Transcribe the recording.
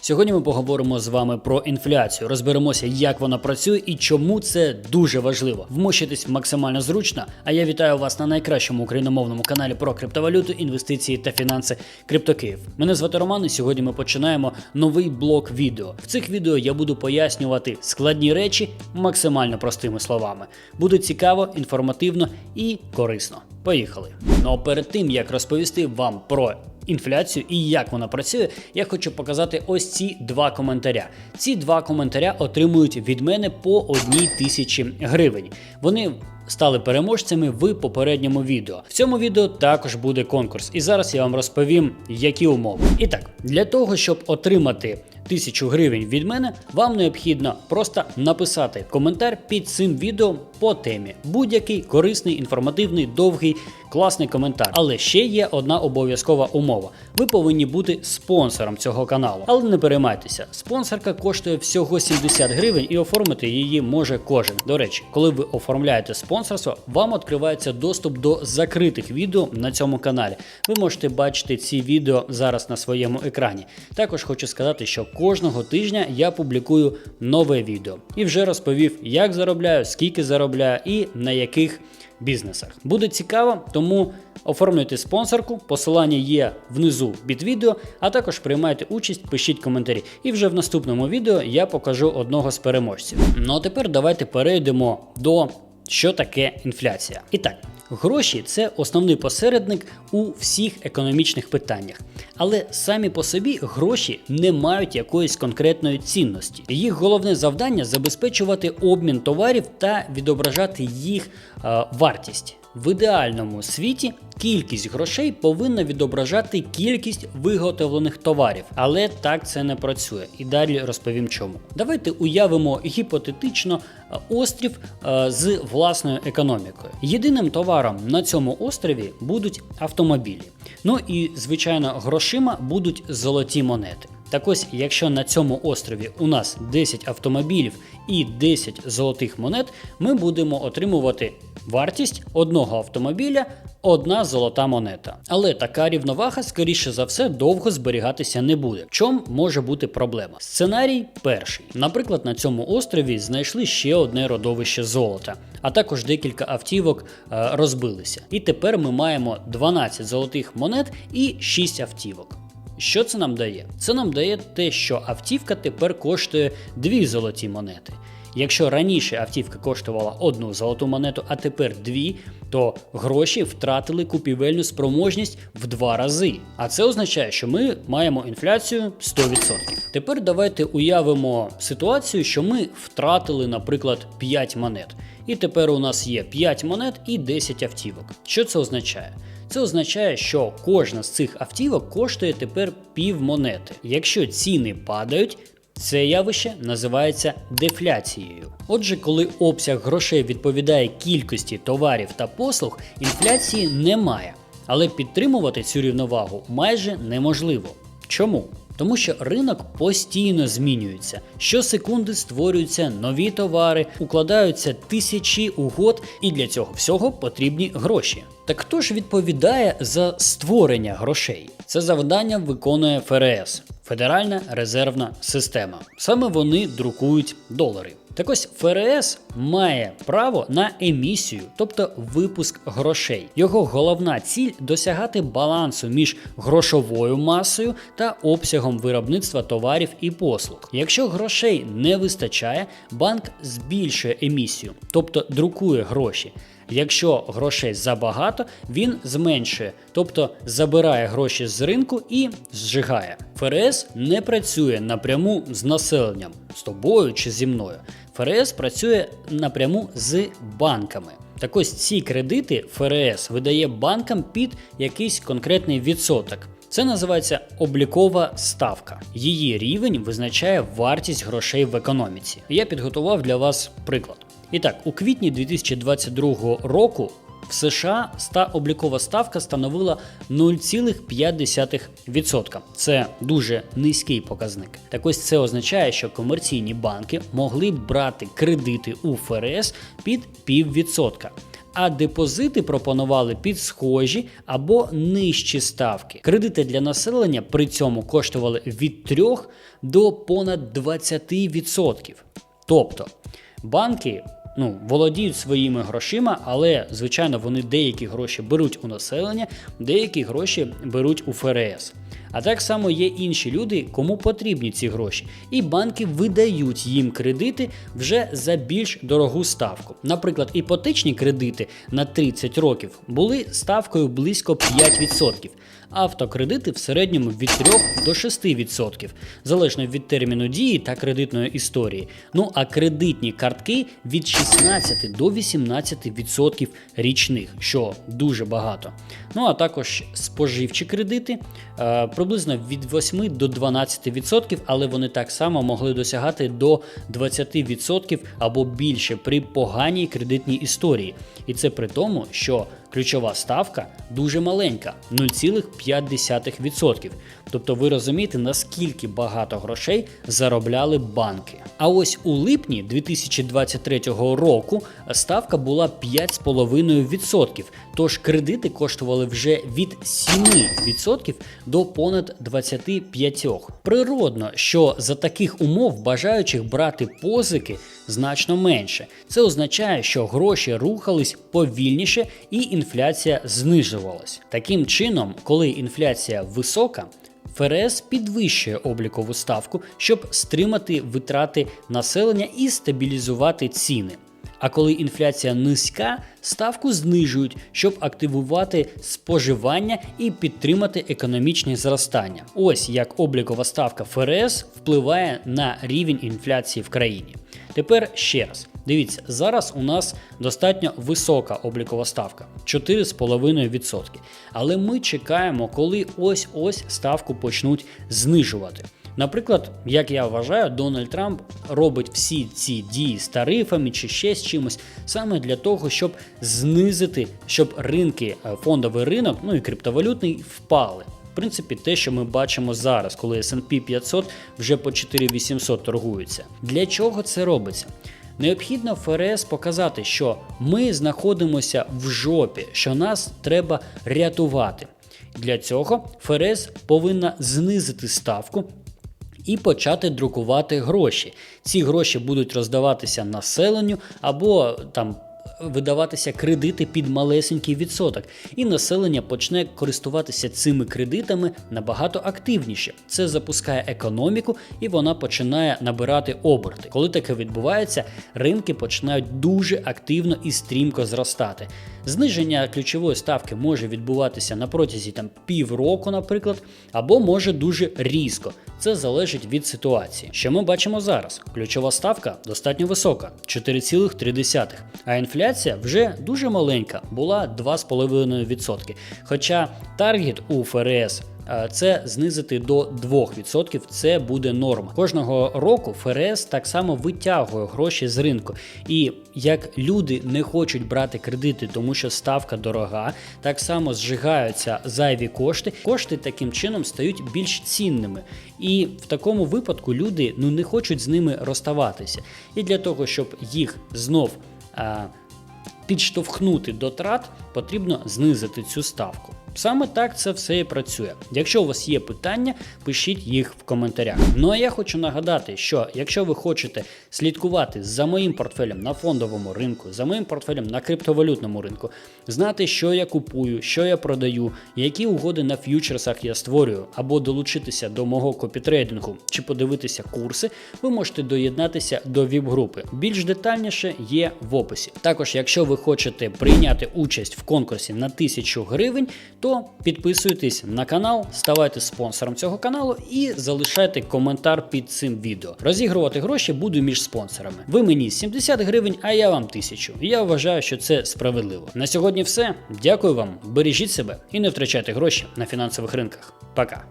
Сьогодні ми поговоримо з вами про інфляцію, розберемося, як вона працює і чому це дуже важливо. Вмощитись максимально зручно. А я вітаю вас на найкращому україномовному каналі про криптовалюту, інвестиції та фінанси Криптокиїв. Мене звати Роман, і сьогодні ми починаємо новий блок відео. В цих відео я буду пояснювати складні речі максимально простими словами. Буде цікаво, інформативно і корисно. Поїхали. Ну а перед тим як розповісти вам про інфляцію і як вона працює, я хочу показати ось ці два коментаря. Ці два коментаря отримують від мене по одній тисячі гривень. Вони стали переможцями в попередньому відео. В цьому відео також буде конкурс, і зараз я вам розповім, які умови. І так, для того, щоб отримати тисячу гривень від мене, вам необхідно просто написати коментар під цим відео по темі. Будь-який корисний, інформативний, довгий, класний коментар. Але ще є одна обов'язкова умова: ви повинні бути спонсором цього каналу. Але не переймайтеся, спонсорка коштує всього 70 гривень і оформити її може кожен. До речі, коли ви оформляєте спонсорство, вам відкривається доступ до закритих відео на цьому каналі. Ви можете бачити ці відео зараз на своєму екрані. Також хочу сказати, що кожного тижня я публікую нове відео і вже розповів, як заробляю, скільки заробляю і на яких бізнесах. Буде цікаво, тому оформлюйте спонсорку. Посилання є внизу під відео, а також приймайте участь, пишіть коментарі. І вже в наступному відео я покажу одного з переможців. Ну а тепер давайте перейдемо до що таке інфляція. І так. Гроші це основний посередник у всіх економічних питаннях, але самі по собі гроші не мають якоїсь конкретної цінності. Їх головне завдання забезпечувати обмін товарів та відображати їх е, вартість. В ідеальному світі кількість грошей повинна відображати кількість виготовлених товарів, але так це не працює. І далі розповім чому. Давайте уявимо гіпотетично е, острів е, з власною економікою. Єдиним товаром на цьому острові будуть автомобілі. Ну і звичайно, грошима будуть золоті монети. Так ось, якщо на цьому острові у нас 10 автомобілів і 10 золотих монет, ми будемо отримувати вартість одного автомобіля, одна золота монета. Але така рівновага, скоріше за все, довго зберігатися не буде. В чому може бути проблема? Сценарій перший. Наприклад, на цьому острові знайшли ще одне родовище золота, а також декілька автівок е, розбилися. І тепер ми маємо 12 золотих монет і 6 автівок. Що це нам дає? Це нам дає те, що автівка тепер коштує дві золоті монети. Якщо раніше автівка коштувала одну золоту монету, а тепер дві, то гроші втратили купівельну спроможність в два рази. А це означає, що ми маємо інфляцію 100%. Тепер давайте уявимо ситуацію, що ми втратили, наприклад, 5 монет. І тепер у нас є 5 монет і 10 автівок. Що це означає? Це означає, що кожна з цих автівок коштує тепер пів монети. Якщо ціни падають, це явище називається дефляцією. Отже, коли обсяг грошей відповідає кількості товарів та послуг, інфляції немає. Але підтримувати цю рівновагу майже неможливо. Чому? Тому що ринок постійно змінюється. Щосекунди створюються нові товари, укладаються тисячі угод, і для цього всього потрібні гроші. Так хто ж відповідає за створення грошей? Це завдання виконує ФРС Федеральна резервна система. Саме вони друкують долари. Так ось ФРС має право на емісію, тобто випуск грошей. Його головна ціль досягати балансу між грошовою масою та обсягом виробництва товарів і послуг. Якщо грошей не вистачає, банк збільшує емісію, тобто друкує гроші. Якщо грошей забагато, він зменшує, тобто забирає гроші з ринку і зжигає. ФРС не працює напряму з населенням, з тобою чи зі мною. ФРС працює напряму з банками. Так ось ці кредити ФРС видає банкам під якийсь конкретний відсоток. Це називається облікова ставка. Її рівень визначає вартість грошей в економіці. Я підготував для вас приклад. І так, у квітні 2022 року в США ста облікова ставка становила 0,5%. Це дуже низький показник. Так ось це означає, що комерційні банки могли б брати кредити у ФРС під піввідсотка. а депозити пропонували під схожі або нижчі ставки. Кредити для населення при цьому коштували від 3 до понад 20%. Тобто банки ну, володіють своїми грошима, але, звичайно, вони деякі гроші беруть у населення, деякі гроші беруть у ФРС. А так само є інші люди, кому потрібні ці гроші, і банки видають їм кредити вже за більш дорогу ставку. Наприклад, іпотечні кредити на 30 років були ставкою близько 5%. Автокредити в середньому від 3 до 6%, залежно від терміну дії та кредитної історії. Ну а кредитні картки від 16 до 18% річних, що дуже багато. Ну а також споживчі кредити е, приблизно від 8 до 12%, але вони так само могли досягати до 20% або більше при поганій кредитній історії. І це при тому, що ключова ставка дуже маленька 0,5%. Тобто ви розумієте, наскільки багато грошей заробляли банки. А ось у липні 2023 року ставка була 5,5%. Тож кредити коштували вже від 7% до понад 25%. Природно, що за таких умов бажаючих брати позики значно менше. Це означає, що гроші рухались повільніше і інфляція знижувалась. Таким чином, коли інфляція висока, ФРС підвищує облікову ставку, щоб стримати витрати населення і стабілізувати ціни. А коли інфляція низька, ставку знижують, щоб активувати споживання і підтримати економічне зростання. Ось як облікова ставка ФРС впливає на рівень інфляції в країні. Тепер ще раз. Дивіться, зараз у нас достатньо висока облікова ставка 4,5%. Але ми чекаємо, коли ось ось ставку почнуть знижувати. Наприклад, як я вважаю, Дональд Трамп робить всі ці дії з тарифами чи ще з чимось саме для того, щоб знизити, щоб ринки, е, фондовий ринок, ну і криптовалютний впали. В принципі, те, що ми бачимо зараз, коли S&P 500 вже по 4800 торгується. Для чого це робиться? Необхідно ФРС показати, що ми знаходимося в жопі, що нас треба рятувати. Для цього ФРС повинна знизити ставку і почати друкувати гроші. Ці гроші будуть роздаватися населенню або там. Видаватися кредити під малесенький відсоток, і населення почне користуватися цими кредитами набагато активніше. Це запускає економіку і вона починає набирати оберти. Коли таке відбувається, ринки починають дуже активно і стрімко зростати. Зниження ключової ставки може відбуватися на протязі там півроку, наприклад, або може дуже різко. Це залежить від ситуації. Що ми бачимо зараз? Ключова ставка достатньо висока 4,3%, а інфляція вже дуже маленька, була 2,5%. Хоча таргет у ФРС е, це знизити до 2%, це буде норма. Кожного року ФРС так само витягує гроші з ринку. І як люди не хочуть брати кредити, тому що ставка дорога, так само зжигаються зайві кошти. Кошти таким чином стають більш цінними. І в такому випадку люди ну не хочуть з ними розставатися. І для того, щоб їх знов а, підштовхнути до трат, потрібно знизити цю ставку. Саме так це все і працює. Якщо у вас є питання, пишіть їх в коментарях. Ну а я хочу нагадати, що якщо ви хочете слідкувати за моїм портфелем на фондовому ринку, за моїм портфелем на криптовалютному ринку, знати, що я купую, що я продаю, які угоди на ф'ючерсах я створюю, або долучитися до мого копітрейдингу чи подивитися курси, ви можете доєднатися до ВІП-групи. Більш детальніше є в описі. Також, якщо ви хочете прийняти участь в конкурсі на 1000 гривень, то підписуйтесь на канал, ставайте спонсором цього каналу і залишайте коментар під цим відео. Розігрувати гроші буду між спонсорами. Ви мені 70 гривень, а я вам 1000. Я вважаю, що це справедливо. На сьогодні все. Дякую вам, бережіть себе і не втрачайте гроші на фінансових ринках. Пока.